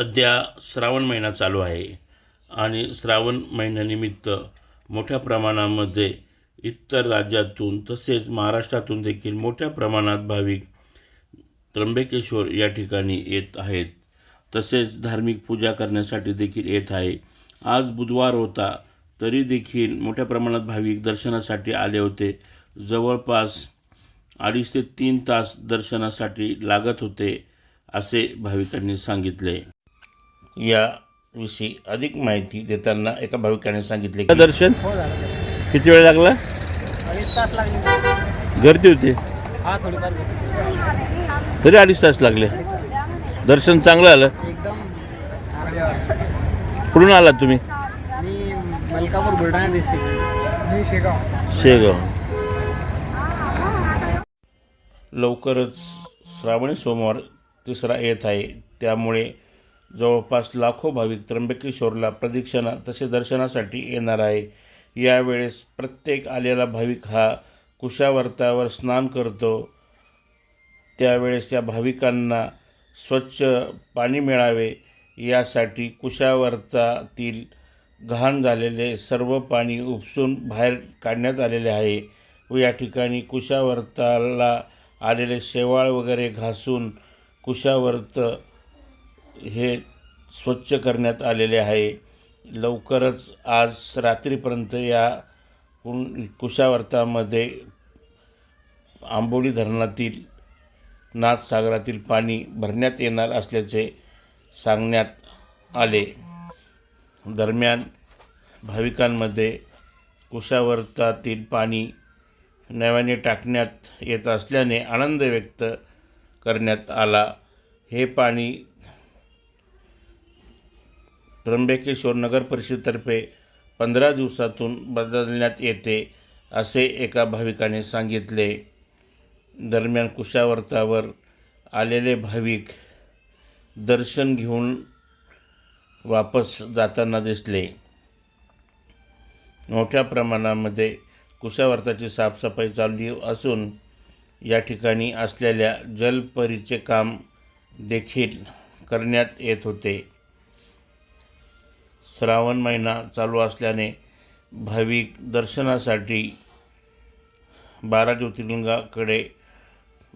सध्या श्रावण महिना चालू आहे आणि श्रावण महिन्यानिमित्त मोठ्या प्रमाणामध्ये इतर राज्यातून तसेच महाराष्ट्रातून देखील मोठ्या प्रमाणात भाविक त्र्यंबकेश्वर या ठिकाणी येत आहेत. तसेच धार्मिक पूजा करण्यासाठी देखील येत आहे. आज बुधवार होता तरी देखील मोठ्या प्रमाणात भाविक दर्शनासाठी आले होते. जवळपास अडीच ते तीन तास दर्शनासाठी लागत होते असे भाविकांनी सांगितले. याविषयी अधिक माहिती देताना एका भाविकाने सांगितले की दर्शन? हो झालं किती वेळ लागला? अडीच तास लागले. गर्दी होती? हा थोडीफार. तरी अडीच तास लागले. दर्शन चांगलं आलं? एकदम. कुठून आलात तुम्ही? मी मलकापूर बुलढाणा डिस्ट्रिक्ट मी शेगाव. शेगाव. लवकरच श्रावणी सोमवार तिसरा येत आहे. त्यामुळे जवळपास लाखो भाविक त्र्यंबकेश्वरला प्रदक्षिणा तसे दर्शनासाठी येणार आहे. यावेळेस प्रत्येक आलेला भाविक हा कुशावर्तावर स्नान करतो. त्यावेळेस या भाविकांना स्वच्छ पाणी मिळावे. यासाठी कुशावर्तातील घाण झालेले सर्व पाणी उपसून बाहेर काढण्यात आलेले आहे व या ठिकाणी कुशावर्ताला आलेले शेवाळ वगैरे घासून कुशावर्त हे स्वच्छ करण्यात आलेले आहे. लवकरच आज रात्रीपर्यंत या कुण कुशावर्तामध्ये आंबोली धरणातील नाथसागरातील पाणी भरण्यात येणार असल्याचे सांगण्यात आले. दरम्यान भाविकांमध्ये कुशावर्तातील पाणी नव्याने टाकण्यात येत असल्याने आनंद व्यक्त करण्यात आला. हे पाणी त्र्यंबकेश्वर नगर परिषदेतर्फे पंधरा दिवसातून बदलण्यात येते असे एका भाविकाने सांगितले. दरम्यान कुशावर्तावर आलेले भाविक दर्शन घेऊन वापस जाताना दिसले. मोठ्या प्रमाणामध्ये कुशावर्ताची साफसफाई चालली असून या ठिकाणी असलेल्या जलपरीचे काम देखील करण्यात येत होते. श्रावण महिना चालू असल्याने भाविक दर्शनासाठी बारा ज्योतिर्लिंगाकडे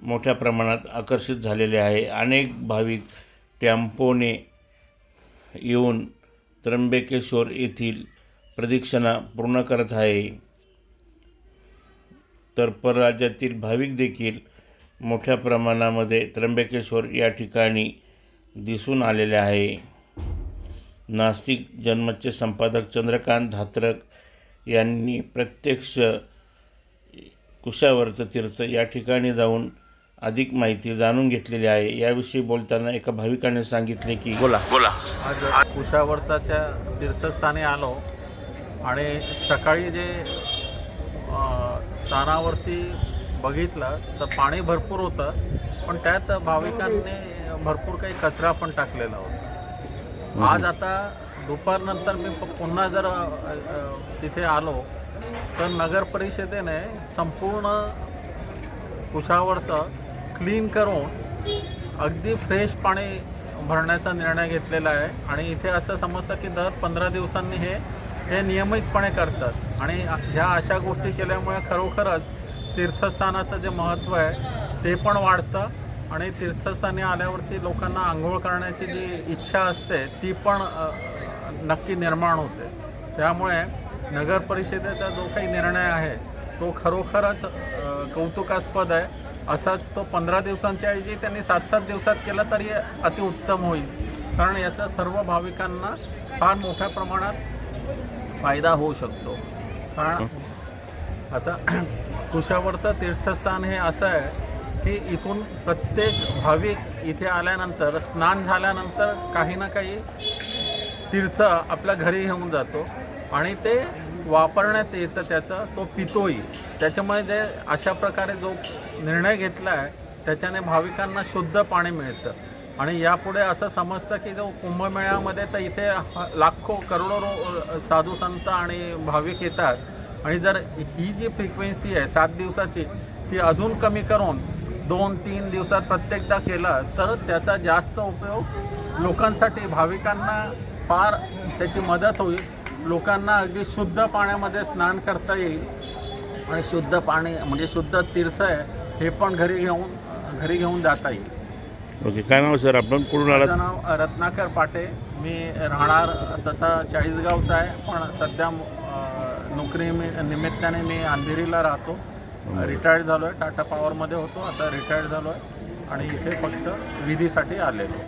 मोठ्या प्रमाणात आकर्षित झालेले आहे. अनेक भाविक टॅम्पोने येऊन त्र्यंबकेश्वर येथील प्रदक्षिणा पूर्ण करत आहे. तर परराज्यातील भाविक देखील मोठ्या प्रमाणामध्ये त्र्यंबकेश्वर या ठिकाणी दिसून आलेले आहे. नाशिक जन्मचे संपादक चंद्रकांत धात्रक यांनी प्रत्यक्ष कुशावर्त तीर्थ या ठिकाणी जाऊन अधिक माहिती जाणून घेतलेली आहे. याविषयी बोलताना एका भाविकाने सांगितले की बोला. बोला. आज कुशावर्ताच्या तीर्थस्थानी आलो आणि सकाळी जे स्थानावरती बघितलं तर पाणी भरपूर होतं पण त्यात भाविकांनी भरपूर काही कचरा पण टाकलेला होता. आज आता दुपारनंतर मी प- पुन्हा जर तिथे आलो तर नगर परिषदेने संपूर्ण कुशावर्त क्लीन करून अगदी फ्रेश पाणी भरण्याचा निर्णय घेतलेला आहे. आणि इथे असं समजतं की दर पंधरा दिवसांनी हे हे नियमितपणे करतात. आणि ह्या अशा गोष्टी केल्यामुळे खरोखरच तीर्थस्थानाचं जे महत्त्व आहे ते पण वाढतं. आणि तीर्थस्थानी आल्यावरती लोकांना आंघोळ करण्याची जी इच्छा असते ती पण नक्की निर्माण होते. त्यामुळे नगर परिषदेचा जो काही निर्णय आहे तो खरोखरच कौतुकास्पद आहे. असाच तो पंधरा दिवसांच्या ऐवजी त्यांनी सात सात दिवसात केला तरी अतिउत्तम होईल. कारण याचा सर्व भाविकांना फार मोठ्या प्रमाणात फायदा होऊ शकतो. कारण आता कुशावर्त तीर्थस्थान हे असं आहे की इथून प्रत्येक भाविक इथे आल्यानंतर स्नान झाल्यानंतर काही ना काही तीर्थ आपल्या घरी घेऊन जातो. आणि ते वापरण्यात येतं त्याचं तो पितोही त्याच्यामुळे जे अशा प्रकारे जो निर्णय घेतला आहे त्याच्याने भाविकांना शुद्ध पाणी मिळतं. आणि यापुढे असं समजतं की जो कुंभमेळ्यामध्ये तर इथे ह- लाखो करोडो रो- साधू संत आणि भाविक येतात. आणि जर ही जी फ्रिक्वेन्सी आहे सात दिवसाची ती अजून कमी करून दोन तीन दिवसात प्रत्येकदा केला तर त्याचा जास्त उपयोग लोकांसाठी भाविकांना फार त्याची मदत होईल. लोकांना अगदी शुद्ध पाण्यामध्ये स्नान करता येईल. आणि शुद्ध पाणी म्हणजे शुद्ध तीर्थ आहे हे पण घरी घेऊन घरी घेऊन जाता येईल. ओके काय नाव सर? आपण कुठून माझं नाव रत्नाकर पाटे. मी राहणार तसा चाळीसगावचा आहे पण सध्या अ, नोकरी मी- निमित्ताने मी अंधेरीला राहतो. रिटायर्ड झालो आहे टाटा पॉवरमध्ये होतो आता रिटायर्ड झालो आहे आणि इथे फक्त विधीसाठी आलेलो.